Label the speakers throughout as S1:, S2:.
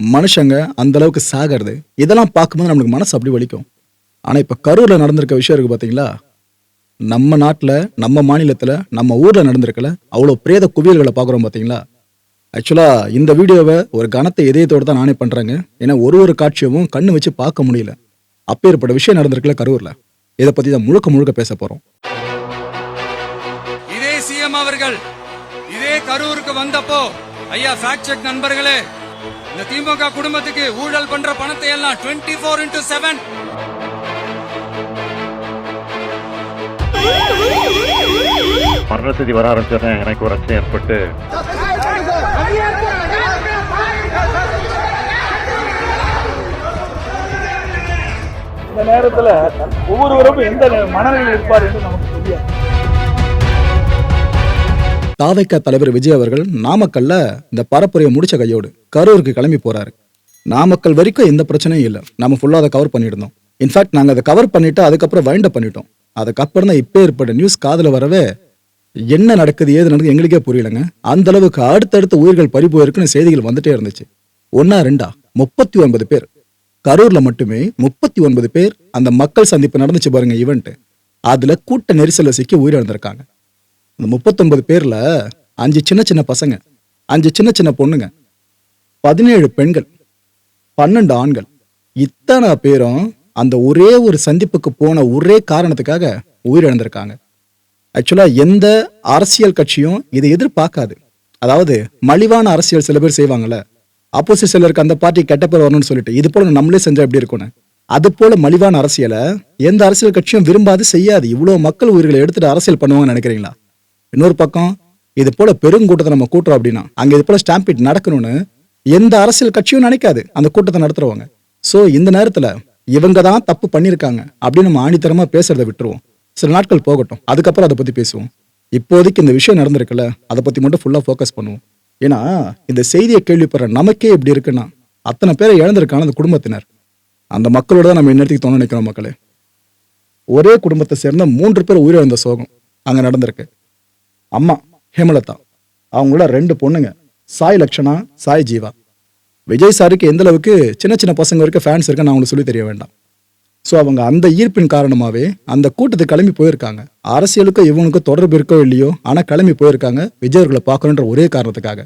S1: மனுஷங்க அந்த அளவுக்கு சாகிறது இதெல்லாம் பார்க்கும்போது நம்மளுக்கு மனசு அப்படி வலிக்கும். ஆனால் இப்போ கரூரில் நடந்திருக்க விஷயம் இருக்கு பார்த்தீங்களா நம்ம நாட்டில் நம்ம மாநிலத்தில் நம்ம ஊரில் நடந்திருக்கல அவ்வளோ பிரேத குவியல்களை பார்க்குறோம் பார்த்தீங்களா ஆக்சுவலாக இந்த வீடியோவை ஒரு கனத்தை இதயத்தோடு தான் நானே பண்ணுறேங்க ஏன்னா ஒரு ஒரு காட்சியவும் கண்ணு வச்சு பார்க்க முடியல. அப்பேற்பட்ட விஷயம் நடந்திருக்குல்ல கரூரில். இதை பற்றி தான் முழுக்க முழுக்க பேச போகிறோம்
S2: இதே சிஎம் அவர்கள் இதே கரூருக்கு வந்தப்போ ஐயா ஃபேக்ட் செக் நண்பர்களே இந்த திமுக குடும்பத்துக்கு ஊழல் பண்ற பணத்தை எல்லாம் டுவெண்ட்டி ஃபோர் இன்டூ செவன்
S3: மரண செய்தி வர ஆரம்பிச்சோடனே எனக்கு ஒரு அச்சம் ஏற்பட்டு
S4: இந்த நேரத்துல ஒவ்வொருவரும் எந்த மனநிலையில் இருப்பார் என்று நமக்கு
S1: தாவைக்கா தலைவர் விஜய் அவர்கள் நாமக்கல்ல இந்த பரப்புரையை முடிச்ச கையோடு கரூருக்கு கிளம்பி போறாரு. நாமக்கல் வரைக்கும் எந்த பிரச்சனையும் இல்லை. நம்ம ஃபுல்லாக அதை கவர் பண்ணியிருந்தோம். இன்ஃபேக்ட் நாங்கள் அதை கவர் பண்ணிட்டு அதுக்கப்புறம் வைண்ட் அப் பண்ணிட்டோம். அதுக்கப்புறம் தான் இப்போ ஏற்பட்ட நியூஸ் காதில் வரவே என்ன நடக்குது ஏது நடக்குது எங்களுக்கே புரியலங்க. அந்த அளவுக்கு அடுத்தடுத்த உயிர்கள் பறி போயிருக்குன்னு செய்திகள் வந்துட்டே இருந்துச்சு. ஒன்னா ரெண்டா? முப்பத்தி ஒன்பது பேர். கரூர்ல மட்டுமே முப்பத்தி ஒன்பது பேர் அந்த மக்கள் சந்திப்பு நடந்துச்சு பாருங்க ஈவெண்ட் அதுல கூட்ட நெரிசல்ல சிக்கி உயிரிழந்திருக்காங்க. அந்த முப்பத்தொன்பது பேர்ல அஞ்சு சின்ன சின்ன பசங்க அஞ்சு சின்ன சின்ன பொண்ணுங்க பதினேழு பெண்கள் பன்னெண்டு ஆண்கள். இத்தனை பேரும் அந்த ஒரே ஒரு சந்திப்புக்கு போன ஒரே காரணத்துக்காக உயிரிழந்திருக்காங்க. ஆக்சுவலாக எந்த அரசியல் கட்சியும் இதை எதிர்பார்க்காது. அதாவது மலிவான அரசியல் சில பேர் செய்வாங்கல்ல ஆப்போசிட் சிலருக்கு அந்த பார்ட்டி கெட்ட பேர் வரணும்னு சொல்லிட்டு இது போல நம்மளே செஞ்சா எப்படி இருக்கும்னு? அது போல மலிவான அரசியலை எந்த அரசியல் கட்சியும் விரும்பாது செய்யாது. இவ்வளோ மக்கள் உயிர்களை எடுத்துட்டு அரசியல் பண்ணுவாங்கன்னு நினைக்கிறீங்களா? இன்னொரு பக்கம் இது போல பெருங்கூட்டத்தை நம்ம கூட்டுறோம் அப்படின்னா அங்கே இது போல ஸ்டாம்பிட் நடக்கணும்னு எந்த அரசியல் கட்சியும் நினைக்காது. அந்த கூட்டத்தை நடத்துறவங்க. ஸோ இந்த நேரத்தில் இவங்க தான் தப்பு பண்ணியிருக்காங்க அப்படின்னு நம்ம ஆணித்தரமா பேசுறதை விட்டுருவோம். சில நாட்கள் போகட்டும். அதுக்கப்புறம் அதை பத்தி பேசுவோம். இப்போதைக்கு இந்த விஷயம் நடந்திருக்குல்ல அதை பத்தி மட்டும் ஃபுல்லாக ஃபோக்கஸ் பண்ணுவோம். ஏன்னா இந்த செய்தியை கேள்விப்படுற நமக்கே இப்படி இருக்குன்னா அத்தனை பேரை இழந்திருக்கான அந்த குடும்பத்தினர். அந்த மக்களோட தான் நம்ம இன்னத்துக்கு தோண நினைக்கிறோம் மக்களே. ஒரே குடும்பத்தை சேர்ந்த மூன்று பேர் உயிரிழந்த சோகம் அங்கே நடந்திருக்கு. அம்மா ஹேமலதா. அவங்களோட ரெண்டு பொண்ணுங்க சாய் லக்ஷனா சாய் ஜீவா. விஜய் சாருக்கு எந்த அளவுக்கு சின்ன சின்ன பசங்க வரைக்கும் ஃபேன்ஸ் இருக்குன்னு நான் அவங்களுக்கு சொல்லி தெரிய வேண்டாம். ஸோ அவங்க அந்த ஈர்ப்பின் காரணமாகவே அந்த கூட்டத்துக்கு கிளம்பி போயிருக்காங்க. அரசியலுக்கும் இவனுக்கும் தொடர்பு இருக்கோ இல்லையோ ஆனால் கிளம்பி போயிருக்காங்க விஜய் அவர்களை பார்க்கணுன்ற ஒரே காரணத்துக்காக.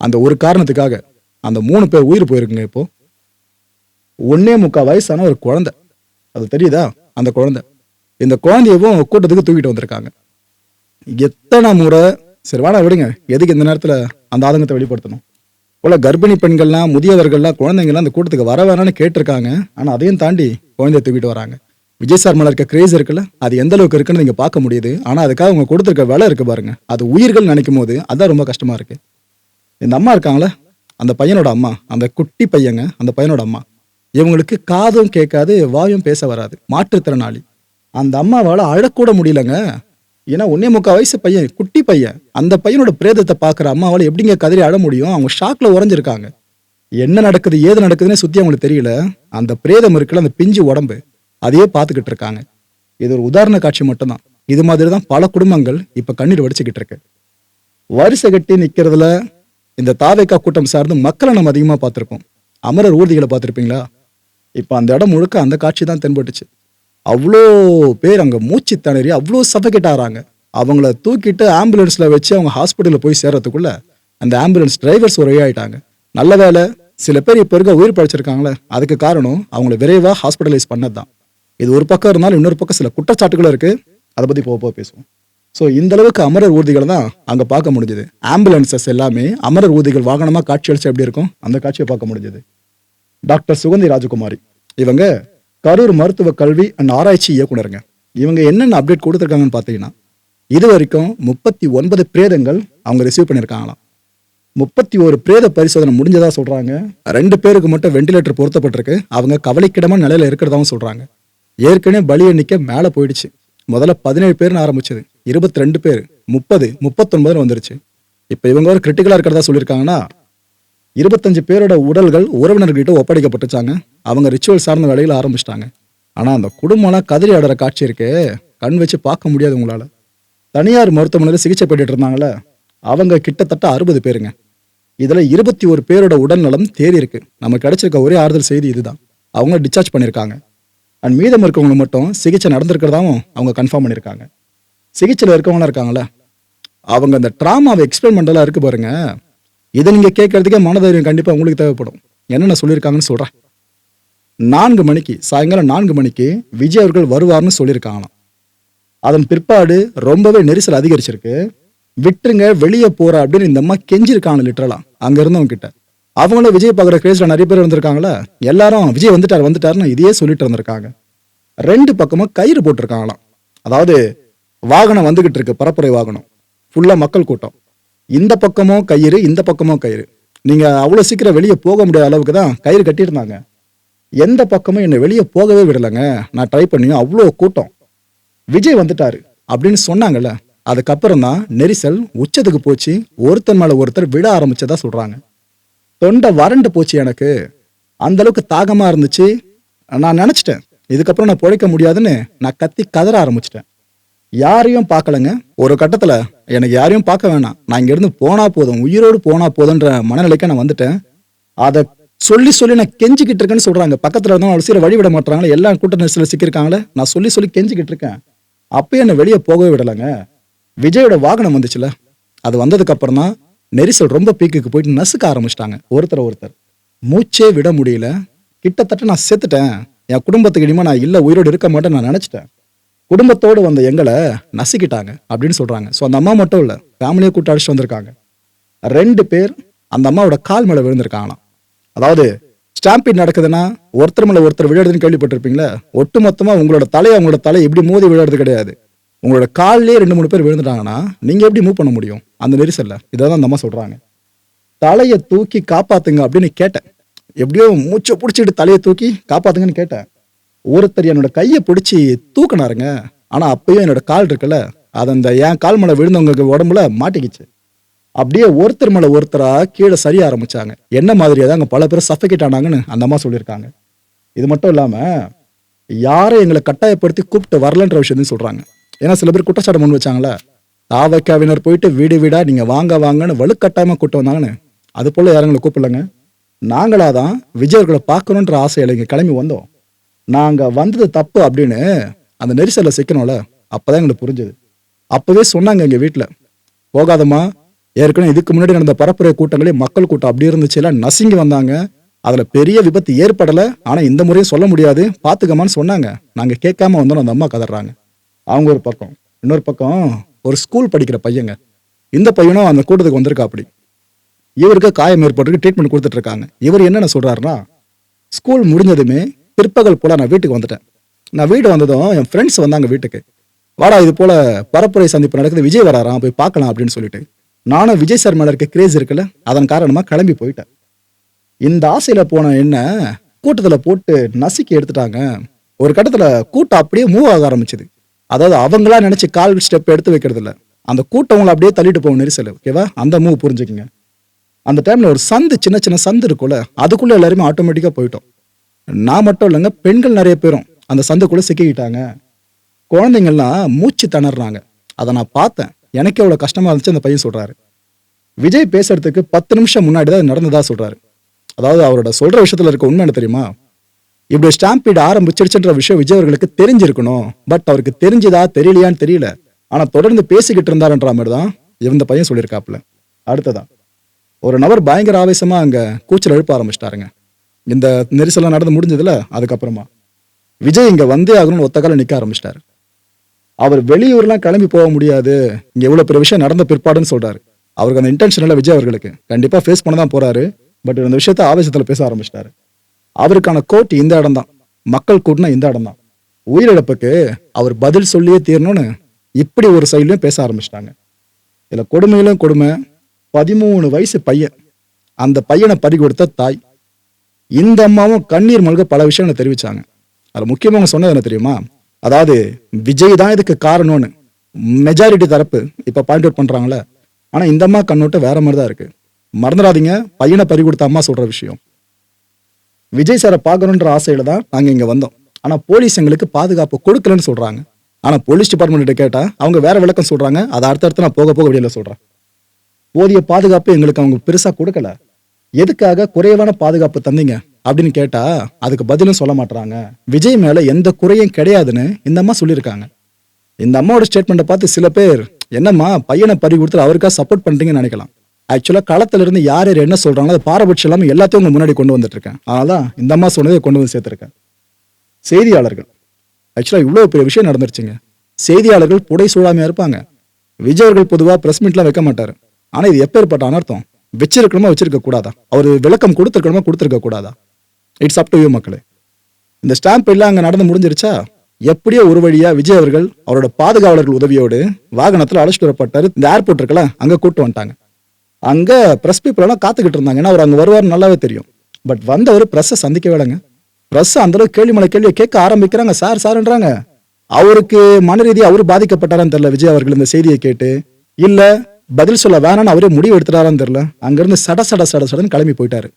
S1: அந்த ஒரு காரணத்துக்காக அந்த மூணு பேர் உயிர் போயிருக்குங்க இப்போ. ஒன்னே முக்கால் வயசான ஒரு குழந்தை. அது தெரியுதா? அந்த குழந்தை. இந்த குழந்தையவும் கூட்டத்துக்கு தூக்கிட்டு வந்திருக்காங்க. எத்தனை முறை சரி வாடா விடுங்க. எதுக்கு இந்த நேரத்தில் அந்த ஆதங்கத்தை வெளிப்படுத்தணும்? போல கர்ப்பிணி பெண்கள்லாம் முதியவர்கள்லாம் குழந்தைங்கள்லாம் அந்த கூட்டத்துக்கு வர வேணாம்னு கேட்டிருக்காங்க. ஆனால் அதையும் தாண்டி குழந்தைய தூக்கிட்டு வராங்க. விஜய் சார் மேல இருக்க கிரேஸ் இருக்குல்ல அது எந்த அளவுக்கு இருக்குன்னு நீங்க பார்க்க முடியுது. ஆனா அதுக்காக அவங்க கொடுத்துருக்க விலை இருக்கு பாருங்க. அது உயிர்கள் நினைக்கும் போது அதான் ரொம்ப கஷ்டமா இருக்கு. இந்த அம்மா இருக்காங்களே அந்த பையனோட அம்மா அந்த குட்டி பையங்க அந்த பையனோட அம்மா. இவங்களுக்கு காதும் கேட்காது வாயும் பேச வராது. மாற்றுத்திறனாளி. அந்த அம்மாவால் அழக்கூட முடியலங்க. ஏன்னா ஒன்னே முக்கால் வயசு பையன் குட்டி பையன். அந்த பையனோட பிரேதத்தை பார்க்குற அம்மாவால் எப்படிங்க கதறி அழ முடியும்? அவங்க ஷாக்ல உறைஞ்சிருக்காங்க. என்ன நடக்குது ஏது நடக்குதுன்னு சுற்றி அவங்களுக்கு தெரியல. அந்த பிரேதம் இருக்குல்ல அந்த பிஞ்சு உடம்பு அதையே பார்த்துக்கிட்டு இருக்காங்க. இது ஒரு உதாரண காட்சி மட்டும்தான். இது மாதிரி தான் பல குடும்பங்கள் இப்போ கண்ணீர் வடிச்சுக்கிட்டு இருக்கு. வரிசை கட்டி நிற்கிறதுல இந்த தாவேக்கா கூட்டம் சார்ந்து மக்களை நம்ம அதிகமாக பார்த்துருக்கோம் அமரர் ஊர்திகளை பார்த்துருப்பீங்களா? இப்போ அந்த இடம் முழுக்க அந்த காட்சி தான் தென்பட்டுச்சு. அவ்வளோ பேர் அங்கே மூச்சு திணறி அவ்வளோ சஃபகேட் ஆகிறாங்க அவங்கள தூக்கிட்டு ஆம்புலன்ஸில் வச்சு அவங்க ஹாஸ்பிட்டலில் போய் சேர்றதுக்குள்ள அந்த ஆம்புலன்ஸ் டிரைவர்ஸ் ஒரு ஆயிட்டாங்க நல்ல வேலை சில பேர் இப்போ இருக்க உயிர் பழிச்சிருக்காங்களே அதுக்கு காரணம் அவங்கள விரைவாக ஹாஸ்பிட்டலைஸ் பண்ணது தான் இது ஒரு பக்கம் இருந்தாலும் இன்னொரு பக்கம் சில குற்றச்சாட்டுகளும் இருக்குது அதை பற்றி போக போக பேசுவோம். ஸோ இந்த அளவுக்கு அமரர் ஊர்திகளை தான் அங்கே பார்க்க முடிஞ்சது. ஆம்புலன்சஸ் எல்லாமே அமரர் ஊர்திகள் வாகனமாக காட்சி அளிச்சு எப்படி இருக்கும்? அந்த காட்சியை பார்க்க முடிஞ்சது. டாக்டர் சுகந்தி ராஜகுமாரி. இவங்க கரூர் மருத்துவ கல்வி அண்ட் ஆராய்ச்சி இயக்குனருங்க. இவங்க என்னென்ன அப்டேட் கொடுத்துருக்காங்கன்னு பார்த்தீங்கன்னா இது வரைக்கும் முப்பத்தி ஒன்பது பிரேதங்கள் அவங்க ரிசீவ் பண்ணியிருக்காங்களாம். முப்பத்தி ஒரு பிரேத பரிசோதனை முடிஞ்சதா சொல்கிறாங்க ரெண்டு பேருக்கு மட்டும் வெண்டிலேட்டர் பொருத்தப்பட்டிருக்கு. அவங்க கவலைக்கிடமான நிலையில் இருக்கிறதாவும் சொல்கிறாங்க ஏற்கனவே பலி எண்ணிக்கை மேலே போயிடுச்சு. முதல்ல பதினேழு பேர்னு ஆரம்பிச்சது. இருபத்தி ரெண்டு பேர். முப்பது முப்பத்தொன்பதுன்னு வந்துருச்சு. இப்போ இவங்க ஒரு கிரிட்டிக்கலாக இருக்கிறதா சொல்லியிருக்காங்கன்னா இருபத்தஞ்சு பேரோட உடல்கள் உறவினர்கிட்ட ஒப்படைக்கப்பட்டுச்சாங்க. அவங்க ரிச்சுவல் சார்ந்த வேலையில் ஆரம்பிச்சிட்டாங்க. ஆனால் அந்த குடும்பம்லாம் கதறி ஆடுற காட்சி இருக்கே. கண் வச்சு பார்க்க முடியாது உங்களால். தனியார் மருத்துவமனையில் சிகிச்சை பெற்றுட்டு இருந்தாங்களே அவங்க கிட்டத்தட்ட அறுபது பேருங்க. இதில் இருபத்தி ஒரு பேரோட உடல்நலம் தேறி இருக்கு. நமக்கு கிடைச்சிருக்க ஒரே ஆறுதல் செய்தி இதுதான். அவங்க டிஸ்சார்ஜ் பண்ணியிருக்காங்க அண்ட் மீதம் இருக்கவங்களை மட்டும் சிகிச்சை நடந்திருக்கிறதாவும் அவங்க கன்ஃபார்ம் பண்ணியிருக்காங்க சிகிச்சையில் இருக்கவங்களாம் இருக்காங்களே அவங்க அந்த ட்ராமாவை எக்ஸ்பிளைன் பண்ணுறதெல்லாம் இருக்கு பாருங்க. இதை நீங்கள் கேட்கறதுக்கே மனதைரியம் கண்டிப்பாக உங்களுக்கு தேவைப்படும். என்னென்ன சொல்லியிருக்காங்கன்னு சொல்கிறேன் நான்கு மணிக்கு சாயங்காலம் நான்கு மணிக்கு விஜய் அவர்கள் வருவார்னு சொல்லியிருக்காங்களாம். அதன் பிற்பாடு ரொம்பவே நெரிசல் அதிகரிச்சிருக்கு. விட்டுருங்க வெளியே போற அப்படின்னு இந்த அம்மா கெஞ்சிருக்காங்க லிட்டரலா அங்க இருந்தவங்க கிட்ட. அவங்கள விஜய் பார்க்குற கிரேஸ்ல நிறைய பேர் வந்திருக்காங்களா எல்லாரும் விஜய் வந்துட்டார் வந்துட்டாருன்னு இதையே சொல்லிட்டு இருந்திருக்காங்க. ரெண்டு பக்கமும் கயிறு போட்டிருக்காங்களாம். அதாவது வாகனம் வந்துகிட்டு இருக்கு பரப்புரை வாகனம். ஃபுல்லாக மக்கள் கூட்டம். இந்த பக்கமும் கயிறு இந்த பக்கமும் கயிறு. நீங்கள் அவ்வளோ சீக்கிரம் வெளியே போக முடியாத அளவுக்கு தான் கயிறு கட்டியிருந்தாங்க. எந்த பக்கமும் என்னை வெளியே போகவே விடலைங்க. நான் ட்ரை பண்ணியும் அவ்வளோ கூட்டம். விஜய் வந்துட்டாரு அப்படின்னு சொன்னாங்கல்ல அதுக்கப்புறம் தான் நெரிசல் உச்சத்துக்கு போச்சு. ஒருத்தர் மேலே ஒருத்தர் விட ஆரம்பிச்சதா சொல்கிறாங்க தொண்டை வறண்டு போச்சு எனக்கு. அந்த அளவுக்கு இருந்துச்சு. நான் நினச்சிட்டேன் இதுக்கப்புறம் நான் பிழைக்க முடியாதுன்னு நான் கத்தி கதற ஆரம்பிச்சிட்டேன். யாரையும் பார்க்கலங்க. ஒரு கட்டத்தில் எனக்கு யாரையும் பார்க்க வேணாம். நான் இங்கேருந்து போனால் போதும் உயிரோடு போனால் போதுன்ற மனநிலைக்கு நான் வந்துட்டேன். அதை சொல்லி சொல்லி நான் கெஞ்சிக்கிட்டு இருக்கேன்னு சொல்றாங்க. பக்கத்துல இருந்தாலும் அவ்வளோ சீக்கிரம் வழி விட மாட்டாங்களே எல்லா கூட்ட நெரிசல சிக்கியிருக்காங்களே நான் சொல்லி சொல்லி கெஞ்சிக்கிட்டு இருக்கேன். அப்பயே என்னை வெளியே போகவே விடலைங்க. விஜயோட வாகனம் வந்துச்சுல அது வந்ததுக்கு அப்புறம் தான் நெரிசல் ரொம்ப பீக்குக்கு போயிட்டு நசுக்க ஆரம்பிச்சிட்டாங்க. ஒருத்தர் ஒருத்தர். மூச்சே விட முடியல. கிட்டத்தட்ட நான் செத்துட்டேன். என் குடும்பத்துக்கு இனிமே நான் இல்லை உயிரோடு இருக்க மாட்டேன் நான் நினச்சிட்டேன். குடும்பத்தோடு வந்த எங்களை நசுக்கிட்டாங்க அப்படின்னு சொல்றாங்க. ஸோ அந்த அம்மா மட்டும் இல்லை ஃபேமிலியை கூட்ட அடிச்சுட்டு வந்திருக்காங்க. ரெண்டு பேர் அந்த அம்மாவோட கால் மேலே விழுந்திருக்காங்களாம். அதாவது ஸ்டாம்பிட் நடக்குதுன்னா ஒருத்தர் மேல ஒருத்தர் விளையாடுதுன்னு கேள்விப்பட்டிருப்பீங்களா ஒட்டு மொத்தமா உங்களோட தலையை அவங்களோட தலை எப்படி மோதி விளையாடுறது கிடையாது. உங்களோட கால்லயே ரெண்டு மூணு பேர் விழுந்துட்டாங்கன்னா நீங்க எப்படி மூவ் பண்ண முடியும்? அந்த நெரிசல்ல. இதை தான் அந்த அம்மா சொல்றாங்க. தலையை தூக்கி காப்பாத்துங்க அப்படின்னு கேட்டேன். எப்படியோ மூச்சை பிடிச்சிட்டு தலையை தூக்கி காப்பாத்துங்கன்னு கேட்டேன். ஒருத்தர் என்னோட கையை பிடிச்சி தூக்கினாருங்க. ஆனா அப்பயும் என்னோட கால் இருக்குல்ல அது அந்த என் கால் மேல விழுந்தவங்களுக்கு உடம்புல மாட்டிக்கிச்சு. அப்படியே ஒருத்தர் மேல ஒருத்தரா கீழே சரிய ஆரம்பிச்சாங்க. என்ன மாதிரியா தான் அங்க பல பேர் சஃபகேட் ஆனாங்கன்னு அந்த அம்மா சொல்லியிருக்காங்க. இது மட்டும் இல்லாம யாரை எங்களை கட்டாயப்படுத்தி கூப்பிட்டு வரலன்ற விஷயத்தையும் சொல்றாங்க. ஏன்னா சில பேர் குற்றச்சாட்டு முன் வச்சாங்களே தாவக்காவினர் போயிட்டு வீடு வீடா நீங்க வாங்க வாங்கன்னு வலுக்கட்டாயமா கூப்பிட்டு வந்தாங்கன்னு. அது போல யாரும் எங்களை கூப்பிடலங்க. நாங்களா தான் விஜயர்களை பார்க்கணுன்ற ஆசையில இங்க கிளம்பி வந்தோம். நாங்க வந்தது தப்பு அப்படின்னு அந்த நெரிசல்ல சிக்கணும்ல அப்பதான் எங்களுக்கு புரிஞ்சது. அப்பவே சொன்னாங்க எங்க வீட்டுல போகாதம்மா ஏற்கனவே இதுக்கு முன்னாடி நடந்த பரப்புரை கூட்டங்களே மக்கள் கூட்டம் அப்படி இருந்துச்சு. எல்லாம் நசுங்கி வந்தாங்க. அதுல பெரிய விபத்து ஏற்படல. ஆனா இந்த முறையும் சொல்ல முடியாது. பாத்துக்கமான்னு சொன்னாங்க. நாங்க கேட்காம வந்தோம் அந்த அம்மா கதறாங்க. அவங்க ஒரு பக்கம் இன்னொரு பக்கம் ஒரு ஸ்கூல் படிக்கிற பையங்க. இந்த பையனும் அந்த கூட்டத்துக்கு வந்திருக்கா அப்படி இவருக்கு காயம் ஏற்பட்டு ட்ரீட்மெண்ட் கொடுத்துட்டு இருக்காங்க. இவர் என்னென்ன சொல்றாருன்னா ஸ்கூல் முடிஞ்சதுமே பிற்பகல் போல நான் வீட்டுக்கு வந்துட்டேன். நான் வீடு வந்ததும் என் ஃப்ரெண்ட்ஸ் வந்தாங்க வீட்டுக்கு. வாடா இது போல பரப்புரை சந்திப்பு நடக்குது விஜய் வராராம் போய் பார்க்கலாம் அப்படின்னு சொல்லிட்டு. நானும் விஜய் சார் மேலே இருக்க கிரேஸ் இருக்குல்ல அதன் காரணமாக கிளம்பி போயிட்டேன். இந்த ஆசையில் போன என்ன கூட்டத்தில் போட்டு நசுக்கி எடுத்துட்டாங்க. ஒரு கட்டத்தில் கூட்டம் அப்படியே மூவ் ஆக ஆரம்பிச்சது. அதாவது அவங்களா நினச்சி கால் ஸ்டெப் எடுத்து வைக்கிறது இல்லை அந்த கூட்டவங்களை அப்படியே தள்ளிட்டு போகும் நெரிசல் ஓகேவா அந்த மூவ் புரிஞ்சுக்குங்க. அந்த டைமில் ஒரு சந்து சின்ன சின்ன சந்து இருக்கும்ல அதுக்குள்ளே எல்லாருமே ஆட்டோமேட்டிக்காக போயிட்டோம். நான் மட்டும் இல்லைங்க பெண்கள் நிறைய பேரும் அந்த சந்துக்குள்ளே சிக்கிக்கிட்டாங்க. குழந்தைங்கள்லாம் மூச்சு திணறாங்க அதை நான் பார்த்தேன். எனக்கு எவ்வளோ கஷ்டமா இருந்துச்சு அந்த பையன் சொல்கிறாரு விஜய் பேசுறதுக்கு பத்து நிமிஷம் முன்னாடி தான் நடந்ததா சொல்கிறாரு அதாவது அவரோட சொல்கிற விஷயத்துல இருக்க உண்மை என்ன தெரியுமா? இப்படி ஸ்டாம்பீடு ஆரம்பிச்சிருச்சுன்ற விஷயம் விஜய் அவர்களுக்கு தெரிஞ்சிருக்கணும். பட் அவருக்கு தெரிஞ்சதா தெரியலையான்னு தெரியல. ஆனால் தொடர்ந்து பேசிக்கிட்டு இருந்தாருன்ற மாதிரி தான் இந்த பையன் சொல்லியிருக்காப்புல. அடுத்ததா ஒரு நபர் பயங்கர ஆவேசமாக அங்கே கூச்சல் எழுப்ப ஆரம்பிச்சிட்டாருங்க. இந்த நெரிசலாம் நடந்து முடிஞ்சதுல அதுக்கப்புறமா. விஜய் இங்கே வந்தே ஆகணும்னு ஒத்தக்கால நிற்க ஆரம்பிச்சிட்டாரு. அவர் வெளியூர்லாம் கிளம்பி போக முடியாது. இங்க இவ்வளவு பெரிய விஷயம் நடந்த பிற்பாடுன்னு சொல்றாரு. அவருக்கு அந்த இன்டென்ஷன் இல்லை விஜய் அவர்களுக்கு. கண்டிப்பா ஃபேஸ் பண்ண தான் போறாரு. பட் இந்த விஷயத்த ஆவேசத்துல பேச ஆரம்பிச்சிட்டாரு. அவருக்கான கோர்ட் இந்த இடம் தான். மக்கள் கூட்டினா இந்த இடம் தான். உயிரிழப்புக்கு அவர் பதில் சொல்லியே தீரணும்னு இப்படி ஒரு சைட்லயும் பேச ஆரம்பிச்சிட்டாங்க. இதுல கொடுமையிலும் கொடுமை. பதிமூணு வயசு பையன். அந்த பையனை பறி கொடுத்த தாய். இந்த அம்மாவும் கண்ணீர் மல்க பல விஷயங்களை தெரிவிச்சாங்க. அது முக்கியமாக அவங்க சொன்னது என்ன தெரியுமா? அதாவது விஜய் தான் இதுக்கு காரணம்னு மெஜாரிட்டி தரப்பு இப்போ பாயிண்ட் அவுட் பண்ணுறாங்களே ஆனால் இந்த அம்மா கண்ணோட்டம் வேற மாதிரி தான் இருக்கு. மறந்துடாதீங்க பையனை பறி கொடுத்த அம்மா சொல்ற விஷயம். விஜய் சாரை பார்க்கணுன்ற ஆசையில தான் நாங்கள் இங்கே வந்தோம். ஆனால் போலீஸ் எங்களுக்கு பாதுகாப்பு கொடுக்கலன்னு சொல்றாங்க. ஆனால் போலீஸ் டிபார்ட்மெண்ட் கேட்டால் அவங்க வேற விளக்கம் சொல்றாங்க. அதை அடுத்தடுத்து நான் போக போக வெளியில சொல்றேன். போதிய பாதுகாப்பு எங்களுக்கு அவங்க பெருசா கொடுக்கல. எதுக்காக குறைவான பாதுகாப்பு தந்தீங்க? அப்படின்னு கேட்டா அதுக்கு பதிலும் சொல்ல மாட்டாங்க விஜய் மேல எந்த குறையும் கிடையாதுன்னு இந்த அம்மா சொல்லியிருக்காங்க. இந்த அம்மாவோட ஸ்டேட்மெண்ட்டை பார்த்து சில பேர் என்னம்மா பையனை பறி கொடுத்து அவருக்கா சப்போர்ட் பண்றீங்கன்னு நினைக்கலாம். ஆக்சுவலாக களத்துல இருந்து யார் யார் என்ன சொல்றாங்களோ அது பாரபட்சம் இல்லாமல் எல்லாத்தையும் உங்க முன்னாடி கொண்டு வந்துட்டு இருக்கேன் அதனாலதான் இந்த அம்மா சொன்னதை கொண்டு வந்து சேர்த்திருக்கேன். செய்தியாளர்கள். ஆக்சுவலாக இவ்வளோ பெரிய விஷயம் நடந்துருச்சுங்க. செய்தியாளர்கள் புடை சூழாமையாக இருப்பாங்க. விஜய் அவர்கள் பொதுவாக பிரஸ் மீட்லாம் வைக்க மாட்டார். ஆனால் இது எப்பேற்பட்ட அனர்த்தம். வச்சிருக்கணுமா வச்சிருக்க கூடாதா அவர் விளக்கம் கொடுத்துருக்கணுமா கொடுத்துருக்க கூடாதா இட்ஸ் அப் டு யூ மக்களே. இந்த ஸ்டாம்ப் எல்லாம் அங்கே நடந்து முடிஞ்சிருச்சா? எப்படியோ ஒரு வழியா விஜய் அவர்கள் அவரோட பாதுகாவலர்கள் உதவியோடு வாகனத்தில் அழைச்சிட்டு வரப்பட்டாரு. இந்த ஏர்போர்ட் இருக்குல்ல அங்கே கூட்டு வந்துட்டாங்க. அங்கே ப்ரெஸ் பீப்புளெல்லாம் காத்துக்கிட்டு இருந்தாங்க. ஏன்னா அவர் அங்கே வருவார் நல்லாவே தெரியும். பட் வந்தவர் ப்ரெஸ்ஸை சந்திக்க வேலைங்க பிரஸ் அந்தளவுக்கு கேள்வி மலை கேள்வியை கேட்க ஆரம்பிக்கிறாங்க. சார் சார்ன்றாங்க. அவருக்கு மன ரீதியாக அவரு பாதிக்கப்பட்டாரான்னு தெரில விஜய் அவர்கள் இந்த செய்தியை கேட்டு. இல்லை பதில் சொல்ல வேணாம்னு அவரே முடிவு எடுத்துட்டாரான்னு தெரில அங்கேருந்து சட சட சட சடன்னு கிளம்பி போயிட்டாரு.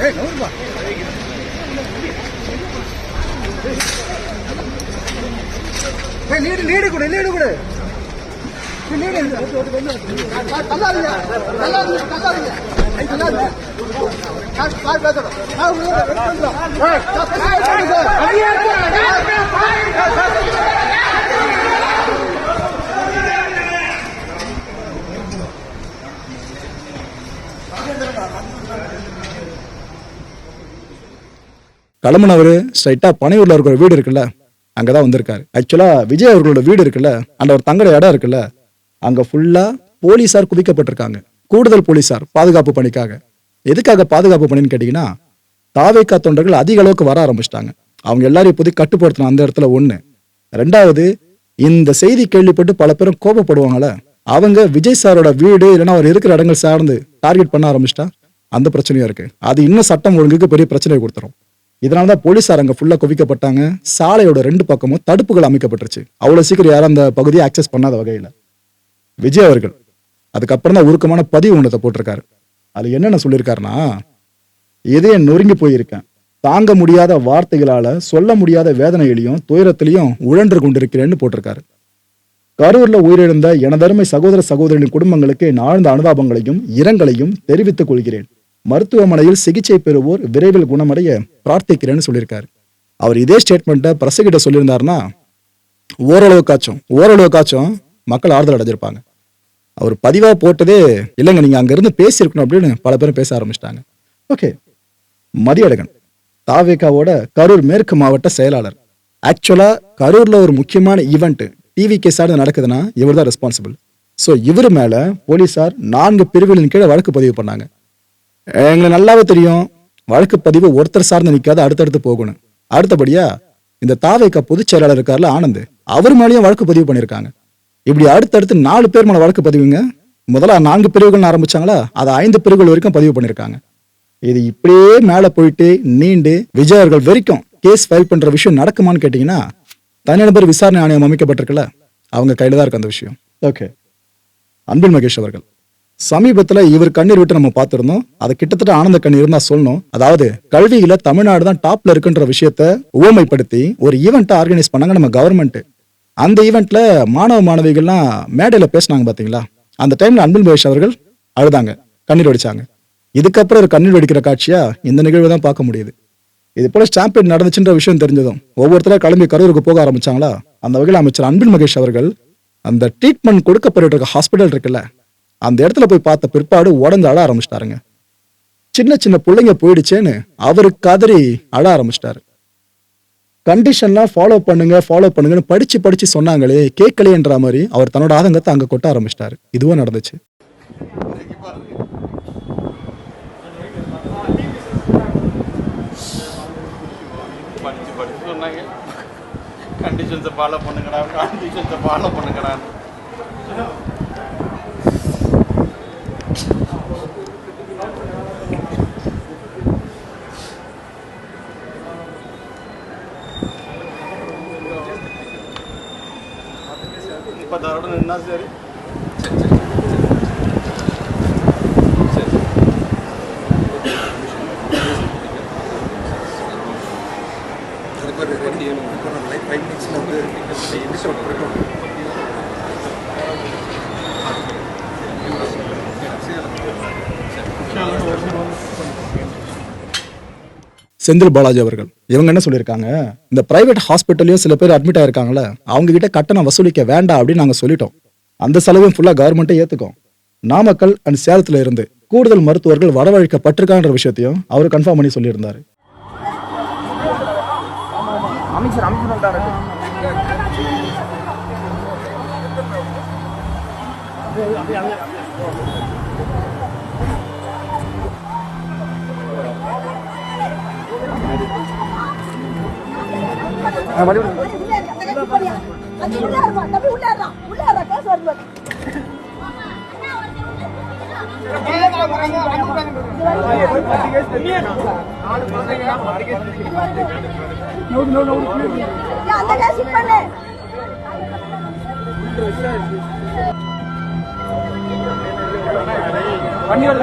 S5: ஏய் நூறுபா ஏய் நீடு நீடு கொடு நீடு கொடு. நீடு. தள்ளாதீங்க தள்ளாதீங்க தள்ளாதீங்க. தள்ளாதீங்க.
S1: காசு காசு கிளம்புனவர் ஸ்ட்ரைட்டா பனையூர்ல இருக்கிற வீடு இருக்குல்ல அங்கதான் வந்திருக்காரு. ஆக்சுவலா விஜய் அவர்களோட வீடு இருக்குல்ல அந்த ஒரு தங்குற இடம் இருக்குல்ல அங்க ஃபுல்லா போலீசார் குவிக்கப்பட்டிருக்காங்க. கூடுதல் போலீசார் பாதுகாப்பு பணிக்காக. எதுக்காக பாதுகாப்பு பணின்னு கேட்டீங்கன்னா தாவேக்கா தொண்டர்கள் அதிக அளவுக்கு வர ஆரம்பிச்சிட்டாங்க. அவங்க எல்லாரையும் இப்போதைக்கு கட்டுப்படுத்தணும் அந்த இடத்துல ஒண்ணு. ரெண்டாவது இந்த செய்தி கேள்விப்பட்டு பல பேரும் கோபப்படுவாங்கல்ல அவங்க விஜய் சாரோட வீடு இல்லைன்னா அவர் இருக்கிற இடங்கள் சார்ந்து டார்கெட் பண்ண ஆரம்பிச்சிட்டா அந்த பிரச்சனையும் இருக்கு. அது இன்னும் சட்டம் ஒழுங்குக்கு பெரிய பிரச்சனையை கொடுத்துரும். இதனால தான் போலீசார் அங்க ஃபுல்லா குவிக்கப்பட்டாங்க. சாலையோட ரெண்டு பக்கமும் தடுப்புகள் அமைக்கப்பட்டுருச்சு. அவ்வளவு சீக்கிரம் யாரும் அந்த பகுதியை ஆக்சஸ் பண்ணாத வகையில. விஜய் அவர்கள் அதுக்கப்புறம் தான் உருக்கமான பதிவு ஒன்றத்தை போட்டிருக்காரு. அது என்னென்ன சொல்லியிருக்காருன்னா இதே நொறுங்கி போயிருக்கேன். தாங்க முடியாத வார்த்தைகளால சொல்ல முடியாத வேதனையிலையும் துயரத்திலையும் உழன்று கொண்டிருக்கிறேன்னு போட்டிருக்காரு. கரூர்ல உயிரிழந்த எனதருமை சகோதர சகோதரின் குடும்பங்களுக்கு என் ஆழ்ந்த அனுதாபங்களையும் இரங்கலையும் தெரிவித்துக் கொள்கிறேன். மருத்துவமனையில் சிகிச்சை பெறுவோர் விரைவில் குணமடைய பிரார்த்திக்கிறேன்னு சொல்லியிருக்காரு. அவர் இதே ஸ்டேட்மெண்ட்டை பிரசகிட்ட சொல்லியிருந்தாருன்னா ஓரளவுக்காச்சும் ஓரளவுக்காச்சும் மக்கள் ஆறுதல் அடைஞ்சிருப்பாங்க. அவர் பதிவாக போட்டதே இல்லைங்க நீங்கள் அங்கேருந்து பேசியிருக்கணும் அப்படின்னு பல பேரும் பேச ஆரம்பிச்சிட்டாங்க. ஓகே மதியழகன் தாவேகாவோட கரூர் மேற்கு மாவட்ட செயலாளர். ஆக்சுவலாக கரூரில் ஒரு முக்கியமான ஈவெண்ட்டு டிவி கேஸாக நடக்குதுன்னா இவர் தான் ரெஸ்பான்சிபிள் ஸோ இவர் மேலே போலீஸார் நான்கு பிரிவுகளின் கீழே வழக்கு பதிவு பண்ணாங்க. எங்களுக்கு நல்லாவே தெரியும். வழக்கு பதிவு ஒருத்தர் சார்ந்து நிற்காத அடுத்தடுத்து போகணும். அடுத்தபடியா இந்த தாவேக்கா பொதுச் செயலாளர் இருக்கார்ல ஆனந்த் அவர் மேலேயும் வழக்கு பதிவு பண்ணியிருக்காங்க இப்படி அடுத்தடுத்து நாலு பேர் மேல வழக்கு பதிவுங்க முதல்ல நான்கு பிரிவுகள் ஆரம்பிச்சாங்களா அதை ஐந்து பிரிவுகள் வரைக்கும் பதிவு பண்ணியிருக்காங்க இது இப்படியே மேல போயிட்டு நீண்டு விஜய் அவர்கள் வரைக்கும் கேஸ் ஃபைல் பண்ற விஷயம் நடக்குமான்னு கேட்டீங்கன்னா தனிநபர் விசாரணை ஆணையம் அமைக்கப்பட்டிருக்குல்ல அவங்க கையில தான் இருக்கு அந்த விஷயம். ஓகே. அன்பில் மகேஷ் அவர்கள். சமீபத்துல இவர் கண்ணீர் விட்டு நம்ம பார்த்துருந்தோம். அதை கிட்டத்தட்ட ஆனந்த கண்ணீர் தான் சொல்லணும். அதாவது கல்வியில தமிழ்நாடு தான் டாப்ல இருக்குன்ற விஷயத்த உவமைப்படுத்தி ஒரு ஈவெண்ட்டை ஆர்கனைஸ் பண்ணாங்க நம்ம கவர்மெண்ட் அந்த ஈவெண்ட்ல மாணவ மாணவிகள்லாம் மேடையில பேசினாங்க பாத்தீங்களா? அந்த டைம்ல அன்பில் மகேஷ் அவர்கள் அழுதாங்க. கண்ணீர் வடிச்சாங்க. இதுக்கப்புறம் ஒரு கண்ணீர் வெடிக்கிற காட்சியா இந்த நிகழ்வு தான் பார்க்க முடியுது. இது போல ஸ்டாம்பேட் நடந்துச்சுன்ற விஷயம் தெரிஞ்சதும் ஒவ்வொருத்தரும் கிளம்பி கரூருக்கு போக ஆரம்பிச்சாங்களா? அந்த வகையில் அமைச்சர் அன்பில் மகேஷ் அவர்கள் அந்த ட்ரீட்மெண்ட் கொடுக்கப்பட்டு இருக்க ஹாஸ்பிட்டல் இருக்குல்ல அந்த இடத்துல போய் பார்த்த பிற்பாடு உடந்து அழ ஆரம்பிச்சிட்டாருங்க. சின்ன சின்ன பிள்ளைங்க போயிடுச்சேன்னு அவரு கதறி அழ ஆரம்பிச்சிட்டாரு. கண்டிஷன்லாம் ஃபாலோ பண்ணுங்க ஃபாலோ பண்ணுங்கன்னு படிச்சு படிச்சு சொன்னாங்களே கேட்கலையன்ற மாதிரி அவர் தன்னோட ஆதங்கத்தை அங்கே கொட்ட ஆரம்பிச்சிட்டாரு. இதுவும் நடந்துச்சு.
S6: கண்டிஷன்ஸை ஃபாலோ பண்ணுங்கடா கண்டிஷன்ஸை ஃபாலோ பண்ணுங்கடா இப்போ தரோட நின்னா சரி
S1: செந்தில் பாலாஜி அவர்கள். இவங்க என்ன சொல்லியிருக்காங்க? இந்த பிரைவேட் ஹாஸ்பிட்டல்லையும் சில பேர் அட்மிட் ஆயிருக்காங்கல்ல அவங்க கிட்ட கட்டணம் வசூலிக்க வேண்டாம் அப்படின்னு நாங்கள் சொல்லிட்டோம். அந்த செலவையும் ஃபுல்லாக கவர்மெண்ட்டே ஏற்றுக்கும் நாமக்கல் அண்ட் சேலத்தில் இருந்து கூடுதல் மருத்துவர்கள் வரவழைக்கப்பட்டிருக்கான்ற விஷயத்தையும் அவர் கன்ஃபார்ம் பண்ணி சொல்லியிருந்தாரு.
S7: பண்ணியோட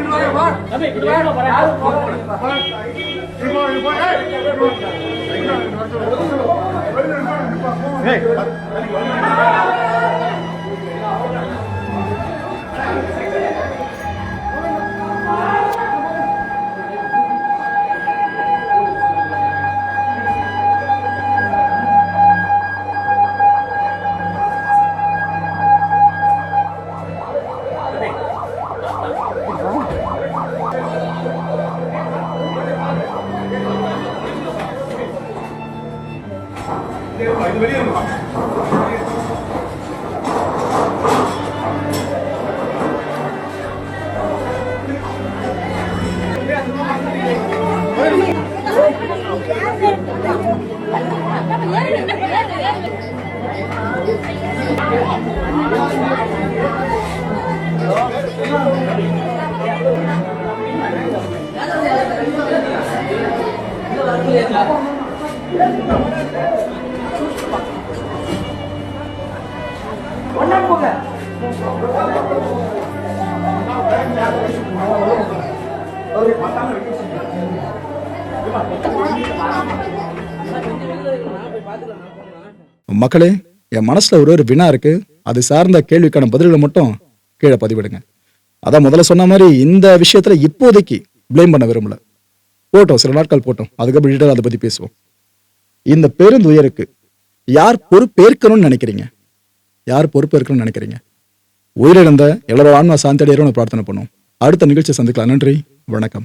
S7: உள்ளாருமா தம்பி கொஞ்சம்
S1: மக்களே என் மனசுல ஒரு ஒரு வினா இருக்கு. அது சார்ந்த கேள்விக்கான பதில்களை மட்டும் கீழே பதிவிடுங்க. அதான் முதல்ல சொன்ன மாதிரி இந்த விஷயத்துல இப்போதைக்கு ப்ளேம் பண்ண விரும்பல. போட்டோம் சில நாட்கள் போட்டோம். அதுக்கப்புறம் டீட்டெயில் அதை பத்தி பேசுவோம். இந்த பெருந்துயருக்கு யார் பொறுப்பேற்கணும்னு நினைக்கிறீங்க? யார் பொறுப்பேற்கணும்னு நினைக்கிறீங்க? உயிரிழந்த எல்லாரோட ஆன்மா சாந்தடையரும் பிரார்த்தனை பண்ணுவோம். அடுத்த நிகழ்ச்சி சந்திக்கலாம். நன்றி. வணக்கம்.